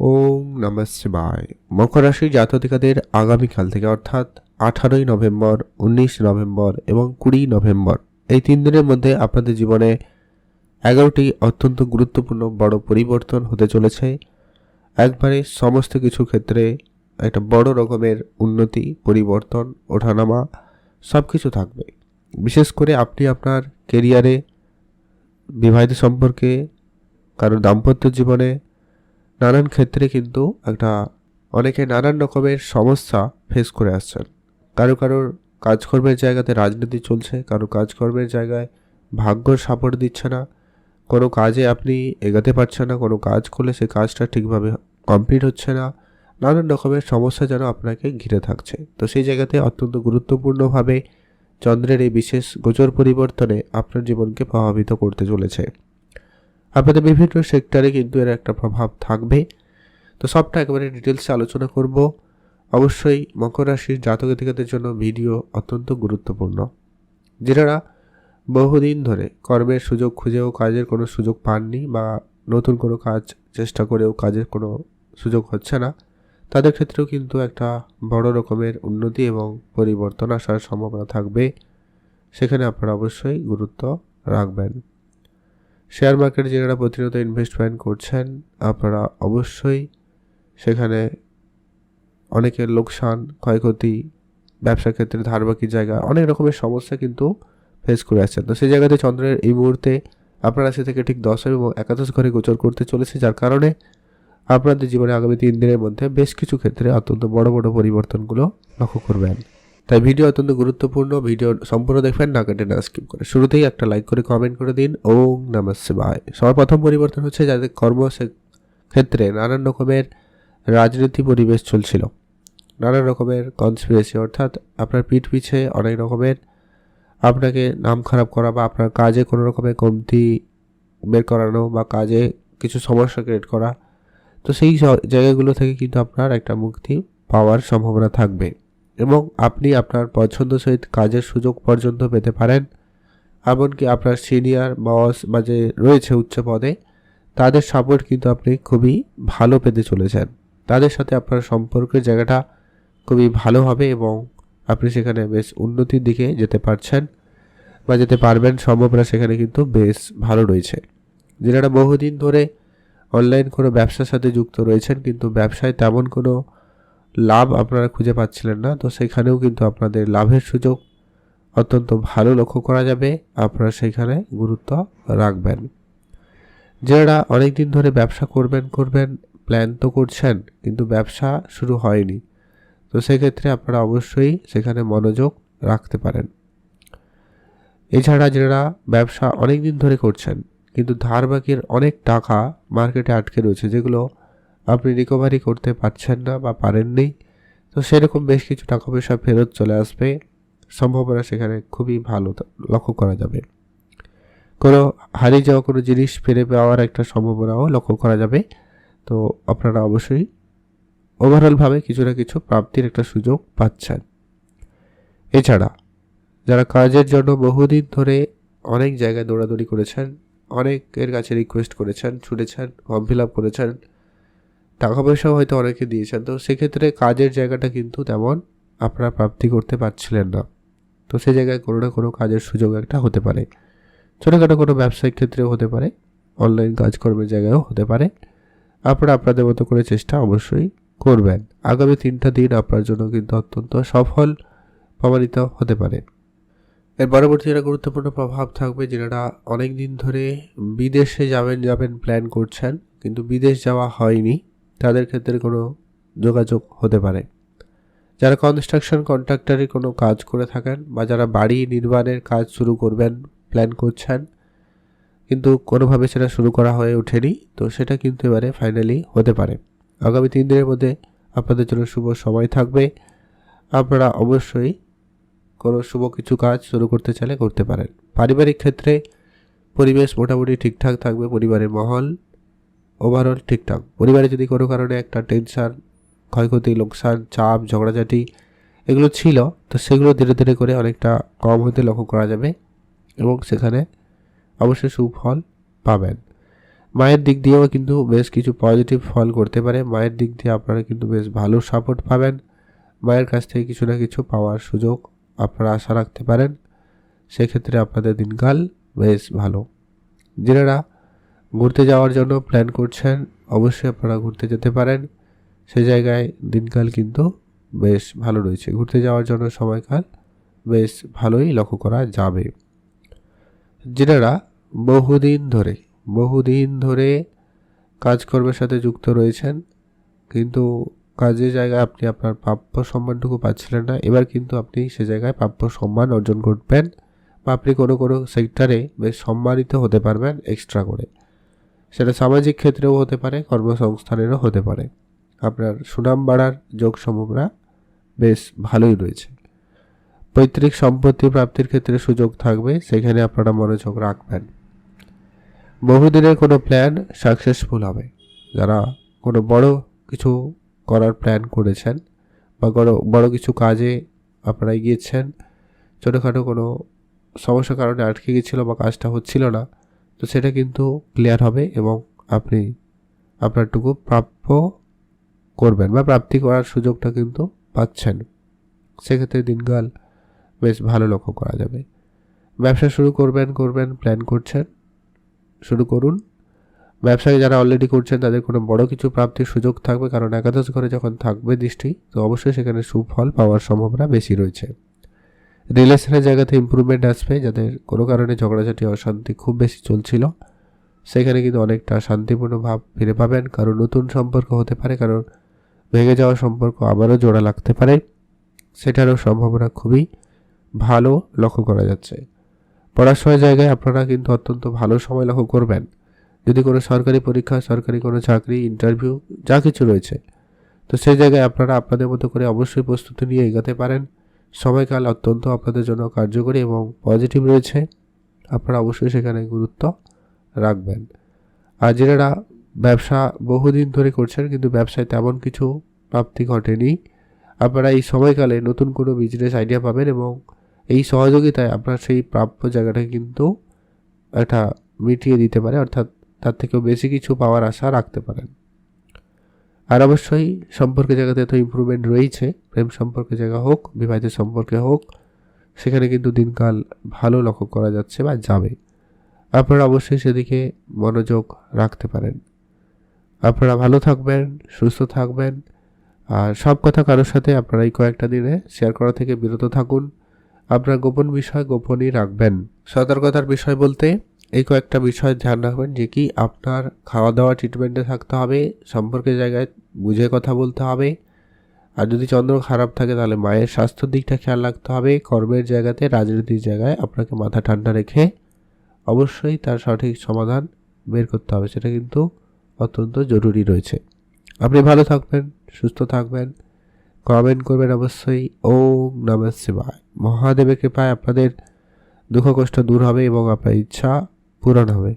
ওম নমঃ শিবায়। মকর রাশির জাতকাদের আগামীকাল থেকে অর্থাৎ আঠারোই নভেম্বর, উনিশ নভেম্বর এবং কুড়ি নভেম্বর। এই তিন দিনের মধ্যে আপনাদের জীবনে এগারোটি অত্যন্ত গুরুত্বপূর্ণ বড় পরিবর্তন হতে চলেছে। একবারে সমস্ত কিছু ক্ষেত্রে একটা বড় রকমের উন্নতি, পরিবর্তন, ওঠানামা সব কিছু থাকবে। বিশেষ করে আপনি আপনার কেরিয়ারে বিবাহিত সম্পর্কে কারও দাম্পত্য জীবনে নানান ক্ষেত্রে কিন্তু একটা অনেকে নানান রকমের সমস্যা ফেস করে আসছেন। কারও কারোর কাজকর্মের জায়গাতে রাজনীতি চলছে, কারও কাজকর্মের জায়গায় ভাগ্য সাপোর্ট দিচ্ছে না। কোনো কাজে আপনি এগাতে পারছেন না, কোনো কাজ করলে সে কাজটা ঠিকভাবে কমপ্লিট হচ্ছে না। নানান রকমের সমস্যা যেন আপনাকে ঘিরে থাকছে। তো সেই জায়গাতে অত্যন্ত গুরুত্বপূর্ণভাবে চন্দ্রের এই বিশেষ গোচর পরিবর্তনে আপনার জীবনকে প্রভাবিত করতে চলেছে। আপনাদের বিভিন্ন সেক্টরে কিন্তু এর একটা প্রভাব থাকবে। তো সবটা একেবারে ডিটেলসে আলোচনা করব। অবশ্যই মকর রাশির জাতকের জন্য ভিডিও অত্যন্ত গুরুত্বপূর্ণ। যারা বহুদিন ধরে কর্মের সুযোগ খুঁজেও কাজের কোনো সুযোগ পাননি বা নতুন কোনো কাজ চেষ্টা করেও কাজের কোনো সুযোগ হচ্ছে না, তাদের ক্ষেত্রেও কিন্তু একটা বড় রকমের উন্নতি এবং পরিবর্তন আসার সম্ভাবনা থাকবে। সেখানে আপনারা অবশ্যই গুরুত্ব রাখবেন। শেয়ার মার্কেটে যারা প্রতিনিয়ত ইনভেস্টমেন্ট করছেন, আপনারা অবশ্যই সেখানে অনেকের লোকসান, ক্ষয়ক্ষতি, ব্যবসার ক্ষেত্রে ধারবাকি জায়গা, অনেক রকমের সমস্যা কিন্তু ফেস করে আসছেন। তো সেই জায়গাতে চন্দ্রের এই মুহূর্তে আপনার রাশি থেকে ঠিক দশ এবং একাদশ ঘরে গোচর করতে চলেছে, যার কারণে আপনাদের জীবনে আগামী তিন দিনের মধ্যে বেশ কিছু ক্ষেত্রে অত্যন্ত বড় বড় পরিবর্তনগুলো লক্ষ্য করবেন। তাই ভিডিও অত্যন্ত গুরুত্বপূর্ণ। ভিডিও সম্পূর্ণ দেখবেন, না কেটে না স্কিপ করে। শুরুতেই একটা লাইক করে কমেন্ট করে দিন। ওম নমঃ শিবায়। সবার প্রথম পরিবর্তন হচ্ছে যাদের কর্ম ক্ষেত্রে নানান রকমের রাজনীতি পরিবেশ চলছিল। নানান রকমের কনস্পিরেসি অর্থাৎ আপনার পিঠ পিছে অনেক রকমের আপনাকে নাম খারাপ করা বা আপনার কাজে কোনো রকমের কমতি বের করানো বা কাজে কিছু সমস্যা ক্রিয়েট করা। তো সেই জায়গাগুলো থেকে কিন্তু আপনার একটা মুক্তি পাওয়ার সম্ভাবনা থাকবে। এবং আপনি আপনার পছন্দ সহিত কাজের সুযোগ পর্যন্ত পেতে পারেন। এমনকি আপনার সিনিয়র বস বা যে রয়েছে উচ্চ পদে, তাদের সাপোর্ট কিন্তু আপনি খুবই ভালো পেতে চলেছেন। তাদের সাথে আপনার সম্পর্কের জায়গাটা খুবই ভালো হবে এবং আপনি সেখানে বেশ উন্নতির দিকে যেতে পারছেন বা যেতে পারবেন সম্ভাবনা সেখানে কিন্তু বেশ ভালো রয়েছে। যেটা বহুদিন ধরে অনলাইন কোনো ব্যবসার সাথে যুক্ত রয়েছেন, কিন্তু ব্যবসায় তেমন কোনো লাভ আপনারা খুঁজে পাচ্ছিলেন না, তো সেখানেও কিন্তু আপনাদের লাভের সুযোগ অত্যন্ত ভালো লক্ষ্য করা যাবে। আপনারা সেখানে গুরুত্ব রাখবেন। যারা অনেক দিন ধরে ব্যবসা করবেন করবেন প্ল্যান তো করছেন, কিন্তু ব্যবসা শুরু হয়নি, তো সেক্ষেত্রে আপনারা অবশ্যই সেখানে মনোযোগ রাখতে পারেন। এছাড়া যারা ব্যবসা অনেক দিন ধরে করছেন, কিন্তু ধার বাকির অনেক টাকা মার্কেটে আটকে রয়েছে, যেগুলো আপনি রিকভারি করতে পারছেন না বা পারেননি, তো সেরকম বেশ কিছু টাকা পয়সা ফেরত চলে আসবে। সম্ভাবনা সেখানে খুবই ভালো লক্ষ্য করা যাবে। কোনো হারিয়ে যাওয়া কোনো জিনিস ফিরে পাওয়ার একটা সম্ভাবনাও লক্ষ্য করা যাবে। তো আপনারা অবশ্যই ওভারঅলভাবে কিছু না কিছু প্রাপ্তির একটা সুযোগ পাচ্ছেন। এছাড়া যারা কাজের জন্য বহুদিন ধরে অনেক জায়গায় দৌড়াদৌড়ি করেছেন, অনেকের কাছে রিকোয়েস্ট করেছেন, ছুটেছেন ফর্ম ফিল আপ করেছেন টাকা পয়সাও হয়তো অনেকে দিয়েছেন। তো সেক্ষেত্রে কাজের জায়গাটা কিন্তু তেমন আপনারা প্রাপ্তি করতে পারছিলেন না। তো সেই জায়গায় কোনো না কোনো কাজের সুযোগ একটা হতে পারে। ছোটোখাটো কোনো ব্যবসায়িক ক্ষেত্রেও হতে পারে, অনলাইন কাজকর্মের জায়গায়ও হতে পারে। আপনারা আপনাদের মতো করে চেষ্টা অবশ্যই করবেন। আগামী তিনটা দিন আপনার জন্য কিন্তু অত্যন্ত সফল প্রমাণিত হতে পারে। এর পরবর্তী একটা গুরুত্বপূর্ণ প্রভাব থাকবে যেটা অনেক দিন ধরে বিদেশে যাবেন যাবেন প্ল্যান করছেন, কিন্তু বিদেশ যাওয়া হয়নি। তাদের ক্ষেত্রে কোনো যোগাযোগ হতে পারে। যারা কনস্ট্রাকশন কন্ট্রাক্টারে কোনো কাজ করে থাকেন বা যারা বাড়ি নির্মাণের কাজ শুরু করবেন প্ল্যান করছেন, কিন্তু কোনোভাবে সেটা শুরু করা হয়ে ওঠেনি, তো সেটা কিন্তু এবারে ফাইনালি হতে পারে। আগামী তিন দিনের মধ্যে আপনাদের জন্য শুভ সময় থাকবে। আপনারা অবশ্যই কোনো শুভ কিছু কাজ শুরু করতে চাইলে করতে পারেন। পারিবারিক ক্ষেত্রে পরিবেশ মোটামুটি ঠিকঠাক থাকবে, পরিবারের মহল। ওভারঅল ঠিকঠাক। পরিবারে যদি কোনো কারণে একটা টেনশান ক্ষয়ক্ষতি, লোকসান, চাপ, ঝগড়াঝাটি এগুলো ছিল, তো সেগুলো ধীরে ধীরে করে অনেকটা কম হতে লক্ষ্য করা যাবে এবং সেখানে অবশ্যই সুফল পাবেন। মায়ের দিক দিয়েও কিন্তু বেশ কিছু পজিটিভ ফল করতে পারে। মায়ের দিক দিয়ে আপনারা কিন্তু বেশ ভালো সাপোর্ট পাবেন। মায়ের কাছ থেকে কিছু না কিছু পাওয়ার সুযোগ আপনারা আশা রাখতে পারেন। সেক্ষেত্রে আপনাদের দিনকাল বেশ ভালো। যারা ঘুরতে যাওয়ার জন্য প্ল্যান করছেন। অবশ্যই আপনারা ঘুরতে যেতে পারেন। সে জায়গায় দিনকাল কিন্তু বেশ ভালো রয়েছে। ঘুরতে যাওয়ার জন্য সময়কাল বেশ ভালোই লক্ষ্য করা যাবে। যেনারা বহুদিন ধরে বহুদিন ধরে কাজকর্মের সাথে যুক্ত রয়েছেন। কিন্তু কাজের জায়গায় আপনি আপনার প্রাপ্য সম্মানটুকু পাচ্ছিলেন না। এবার কিন্তু আপনি সে জায়গায় প্রাপ্য সম্মান অর্জন করবেন বা আপনি কোনো কোনো সেক্টরে বেশ সম্মানিত হতে পারবেন এক্সট্রা করে। সেটা সামাজিক ক্ষেত্রেও হতে পারে, কর্মসংস্থানেরও হতে পারে। আপনার সুনাম বাড়ার যোগ সম্ভাবনা বেশ ভালোই রয়েছে। পৈতৃক সম্পত্তি প্রাপ্তির ক্ষেত্রে সুযোগ থাকবে, সেখানে আপনারা মনোযোগ রাখবেন। বহুদিনের কোনো প্ল্যান সাকসেসফুল হবে। যারা কোনো বড় কিছু করার প্ল্যান করেছেন বা কোনো বড় কিছু কাজে আপনারা গিয়েছেন, ছোটোখাটো কোনো সমস্যার কারণে আটকে গিয়েছিল বা কাজটা হচ্ছিল না তো সেটা কিন্তু ক্লিয়ার হবে এবং আপনি আপনারটুকু প্রাপ্য করবেন বা প্রাপ্তি করার সুযোগটা কিন্তু পাচ্ছেন। সেক্ষেত্রে দিনকাল বেশ ভালো লক্ষ্য করা যাবে। ব্যবসা শুরু করবেন করবেন প্ল্যান করছেন, শুরু করুন। ব্যবসায় যারা অলরেডি করছেন, তাদের কোনো বড় কিছু প্রাপ্তির সুযোগ থাকবে, কারণ একাদশ ঘরে যখন থাকবে দৃষ্টি, তো অবশ্যই সেখানে সুফল পাওয়ার সম্ভাবনা বেশি রয়েছে। রিলেশনের জায়গাতে ইম্প্রুভমেন্ট আসবে যাদের কোনো কারণে ঝগড়াঝাটি, অশান্তি খুব বেশি চলছিল। সেখানে কিন্তু অনেকটা শান্তিপূর্ণ ভাব ফিরে পাবেন, কারণ নতুন সম্পর্ক হতে পারে, কারণ ভেঙে যাওয়া সম্পর্ক আবারও জোড়া লাগতে পারে। সেটারও সম্ভাবনা খুবই ভালো লক্ষ্য করা যাচ্ছে। পড়াশোনার জায়গায় আপনারা কিন্তু অত্যন্ত ভালো সময় লক্ষ্য করবেন। যদি কোনো সরকারি পরীক্ষা, সরকারি কোনো চাকরি ইন্টারভিউ যা কিছু রয়েছে, তো সেই জায়গায় আপনারা আপনাদের মতো করে অবশ্যই প্রস্তুতি নিয়ে এগোতে পারেন। সময়কাল অত্যন্ত আপনাদের জন্য কার্যকরী এবং পজিটিভ রয়েছে। আপনারা অবশ্যই সেখানে গুরুত্ব রাখবেন। আর যারা ব্যবসা বহুদিন ধরে করছেন কিন্তু ব্যবসায় তেমন কিছু প্রাপ্তি ঘটেনি, আপনারা এই সময়কালে নতুন কোনো বিজনেস আইডিয়া পাবেন এবং এই সহযোগিতায় আপনার সেই প্রাপ্য জায়গাটাকে কিন্তু একটা মিটিয়ে দিতে পারে, অর্থাৎ তার থেকেও বেশি কিছু পাওয়ার আশা রাখতে পারেন। আর অবশ্যই সম্পর্কের জায়গাতে তো ইম্প্রুভমেন্ট রয়েছে প্রেম সম্পর্কের জায়গা হোক, বিবাহিত সম্পর্কে হোক, সেখানে কিন্তু দিনকাল ভালো লক্ষ্য করা যাচ্ছে বা যাবে। আপনারা অবশ্যই সেদিকে মনোযোগ রাখতে পারেন। আপনারা ভালো থাকবেন, সুস্থ থাকবেন। আর সব কথা কারোর সাথে আপনারা এই কয়েকটা দিনে শেয়ার করা থেকে বিরত থাকুন। আপনার গোপন বিষয় গোপনই রাখবেন। সতর্কতার বিষয় বলতে এই কয়েকটা বিষয় ধ্যান রাখবেন যে কি আপনার খাওয়া দাওয়া ট্রিটমেন্টে থাকতে হবে, সম্পর্কের জায়গায় বুঝে কথা বলতে হবে। আর যদি চন্দ্র খারাপ থাকে, তাহলে মায়ের স্বাস্থ্যের দিকটা খেয়াল রাখতে হবে। কর্মের জায়গাতে, রাজনীতির জায়গায় আপনাকে মাথা ঠান্ডা রেখে অবশ্যই তার সঠিক সমাধান বের করতে হবে। সেটা কিন্তু অত্যন্ত জরুরি রয়েছে। আপনি ভালো থাকবেন, সুস্থ থাকবেন। কমেন্ট করবেন অবশ্যই। ওম নমঃ শিবায়। মহাদেবের কৃপায় আপনাদের দুঃখ কষ্ট দূর হবে এবং আপনার ইচ্ছা পূরণ হবে